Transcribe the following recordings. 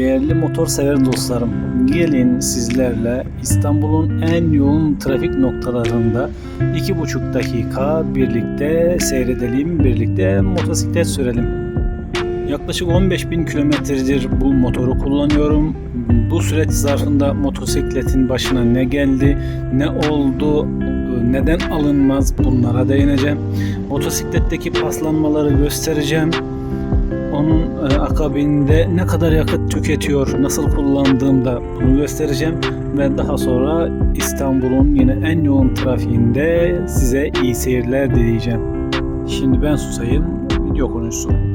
Değerli motor sever dostlarım, gelin sizlerle İstanbul'un en yoğun trafik noktalarında 2,5 dakika birlikte seyredelim, birlikte motosiklet sürelim. Yaklaşık 15 bin kilometredir bu motoru kullanıyorum. Bu süreç zarfında motosikletin başına ne geldi, ne oldu, neden alınmaz bunlara değineceğim. Motosikletteki paslanmaları göstereceğim. Onun e, akabinde ne kadar yakıt tüketiyor, nasıl kullandığımda bunu göstereceğim ve daha sonra İstanbul'un yine en yoğun trafiğinde size iyi seyirler dileyeceğim. Şimdi ben susayım, video konuşsun.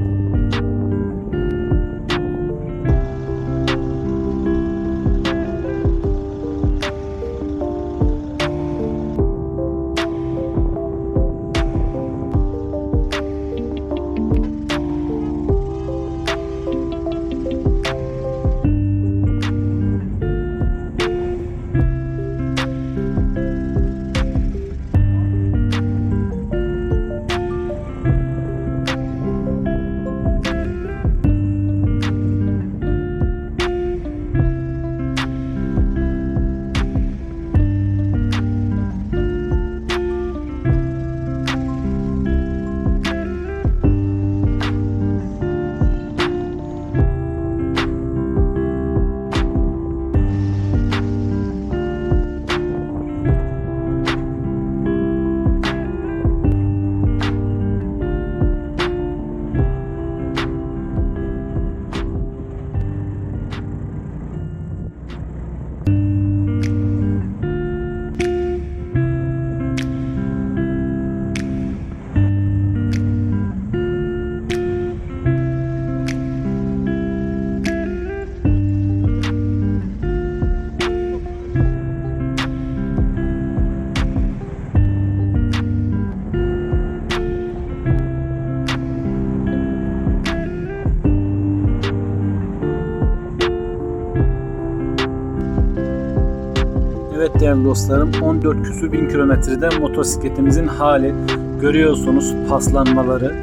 Değerli dostlarım 14 küsür bin kilometrede motosikletimizin hali görüyorsunuz paslanmaları.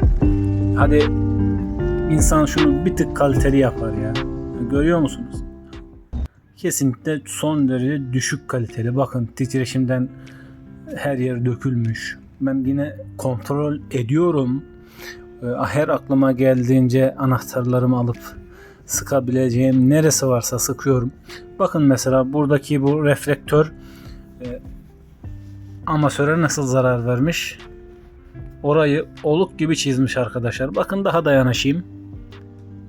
Hadi insan şunu bir tık kaliteli yapar ya. Görüyor musunuz? Kesinlikle son derece düşük kaliteli. Bakın titreşimden her yer dökülmüş. Ben yine kontrol ediyorum. Ee, Her aklıma geldiğince anahtarlarımı alıp sıkabileceğim neresi varsa sıkıyorum. Bakın mesela buradaki bu reflektör e, amasöre nasıl zarar vermiş. Orayı oluk gibi çizmiş arkadaşlar. Bakın daha da yanaşayım.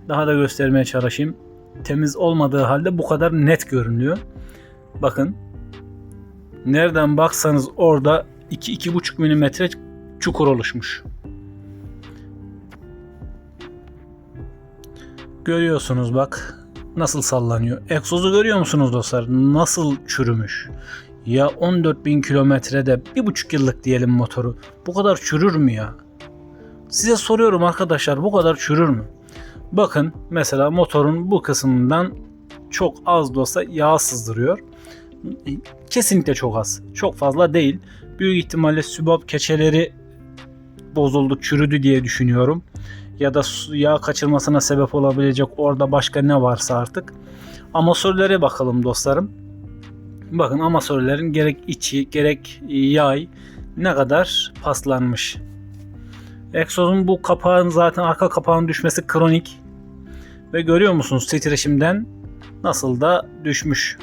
Daha da göstermeye çalışayım. Temiz olmadığı halde bu kadar net görünüyor. Bakın. Nereden baksanız orada 2-2,5 milimetre çukur oluşmuş. Görüyorsunuz bak nasıl sallanıyor. Egzozu görüyor musunuz dostlar? Nasıl çürümüş. Ya 14.000 kilometrede bir buçuk yıllık diyelim motoru. Bu kadar çürür mü ya? Size soruyorum arkadaşlar bu kadar çürür mü? Bakın mesela motorun bu kısmından çok az da olsa yağ sızdırıyor. Kesinlikle çok az. Çok fazla değil. Büyük ihtimalle sübap keçeleri bozuldu, çürüdü diye düşünüyorum ya da yağ kaçırmasına sebep olabilecek orada başka ne varsa artık. Amasörlere bakalım dostlarım. Bakın amasörlerin gerek içi gerek yay ne kadar paslanmış. Egzozun bu kapağın zaten arka kapağın düşmesi kronik. Ve görüyor musunuz titreşimden nasıl da düşmüş.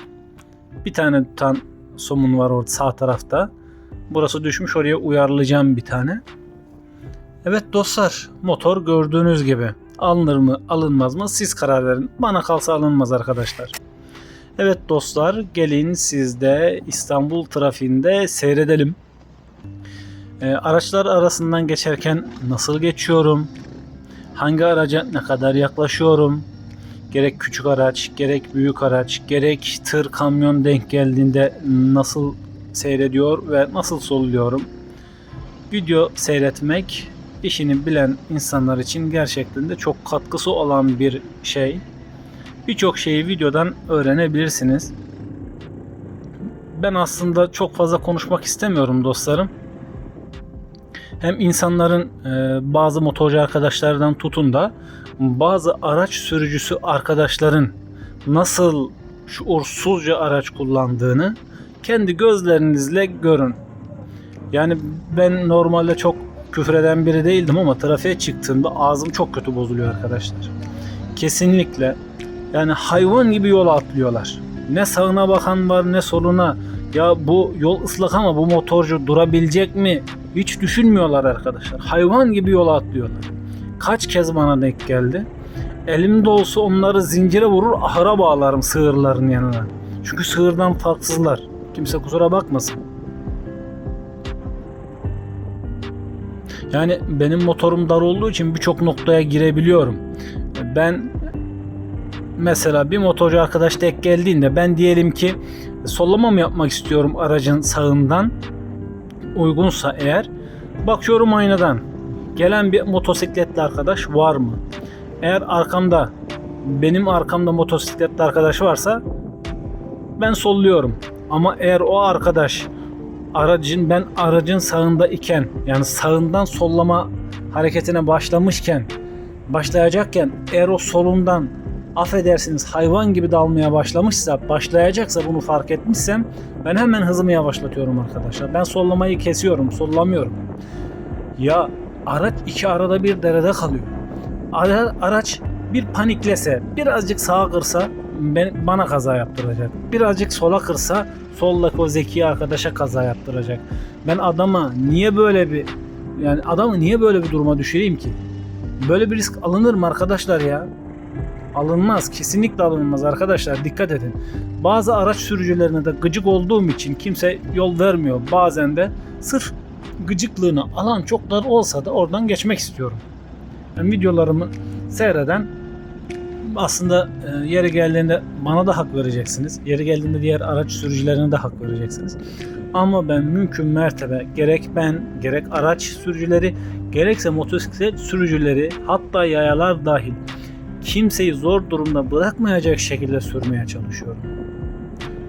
Bir tane tutan somun var orada sağ tarafta. Burası düşmüş oraya uyarlayacağım bir tane. Evet dostlar motor gördüğünüz gibi alınır mı alınmaz mı siz karar verin. Bana kalsa alınmaz arkadaşlar. Evet dostlar gelin siz de İstanbul trafiğinde seyredelim. Ee, araçlar arasından geçerken nasıl geçiyorum? Hangi araca ne kadar yaklaşıyorum? Gerek küçük araç, gerek büyük araç, gerek tır, kamyon denk geldiğinde nasıl seyrediyor ve nasıl soluyorum? Video seyretmek işini bilen insanlar için gerçekten de çok katkısı olan bir şey. Birçok şeyi videodan öğrenebilirsiniz. Ben aslında çok fazla konuşmak istemiyorum dostlarım. Hem insanların e, bazı motorcu arkadaşlardan tutun da bazı araç sürücüsü arkadaşların nasıl şuursuzca araç kullandığını kendi gözlerinizle görün. Yani ben normalde çok küfreden biri değildim ama trafiğe çıktığımda ağzım çok kötü bozuluyor arkadaşlar. Kesinlikle yani hayvan gibi yola atlıyorlar. Ne sağına bakan var ne soluna. Ya bu yol ıslak ama bu motorcu durabilecek mi? Hiç düşünmüyorlar arkadaşlar. Hayvan gibi yola atlıyorlar. Kaç kez bana denk geldi. Elimde olsa onları zincire vurur ahıra bağlarım sığırların yanına. Çünkü sığırdan farksızlar. Kimse kusura bakmasın. Yani benim motorum dar olduğu için birçok noktaya girebiliyorum. Ben mesela bir motorcu arkadaş denk geldiğinde ben diyelim ki sollama mı yapmak istiyorum aracın sağından uygunsa eğer bakıyorum aynadan gelen bir motosikletli arkadaş var mı? Eğer arkamda benim arkamda motosikletli arkadaş varsa ben solluyorum. Ama eğer o arkadaş aracın ben aracın sağında iken yani sağından sollama hareketine başlamışken başlayacakken eğer o solundan affedersiniz hayvan gibi dalmaya başlamışsa başlayacaksa bunu fark etmişsem ben hemen hızımı yavaşlatıyorum arkadaşlar. Ben sollamayı kesiyorum, sollamıyorum. Ya araç iki arada bir derede kalıyor. Ara, araç bir paniklese, birazcık sağa kırsa ben, bana kaza yaptıracak. Birazcık sola kırsa soldaki o zeki arkadaşa kaza yaptıracak. Ben adama niye böyle bir yani adamı niye böyle bir duruma düşüreyim ki? Böyle bir risk alınır mı arkadaşlar ya? Alınmaz. Kesinlikle alınmaz arkadaşlar. Dikkat edin. Bazı araç sürücülerine de gıcık olduğum için kimse yol vermiyor. Bazen de sırf gıcıklığını alan çoklar olsa da oradan geçmek istiyorum. Yani videolarımı seyreden aslında e, yeri geldiğinde bana da hak vereceksiniz. Yeri geldiğinde diğer araç sürücülerine de hak vereceksiniz. Ama ben mümkün mertebe gerek ben gerek araç sürücüleri gerekse motosiklet sürücüleri hatta yayalar dahil kimseyi zor durumda bırakmayacak şekilde sürmeye çalışıyorum.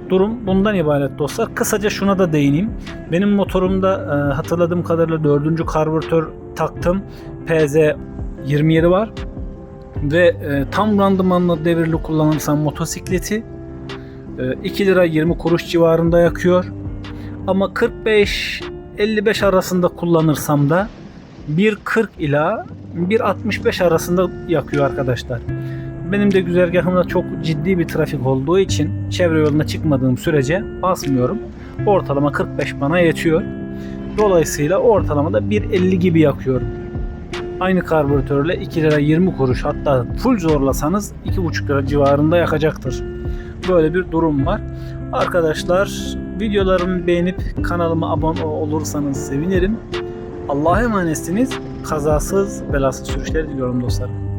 Durum bundan ibaret dostlar. Kısaca şuna da değineyim. Benim motorumda e, hatırladığım kadarıyla dördüncü karbüratör taktım. PZ 27 var. Ve e, tam randımanlı devirli kullanırsam motosikleti e, 2 lira 20 kuruş civarında yakıyor. Ama 45 55 arasında kullanırsam da 1.40 ila 1.65 arasında yakıyor arkadaşlar. Benim de güzergahımda çok ciddi bir trafik olduğu için çevre yoluna çıkmadığım sürece basmıyorum. Ortalama 45 bana yetiyor. Dolayısıyla ortalamada 1.50 gibi yakıyorum. Aynı karbüratörle 2 lira 20 kuruş hatta full zorlasanız 2,5 lira civarında yakacaktır. Böyle bir durum var. Arkadaşlar videolarımı beğenip kanalıma abone olursanız sevinirim. Allah'a emanetsiniz. Kazasız belasız sürüşler diliyorum dostlarım.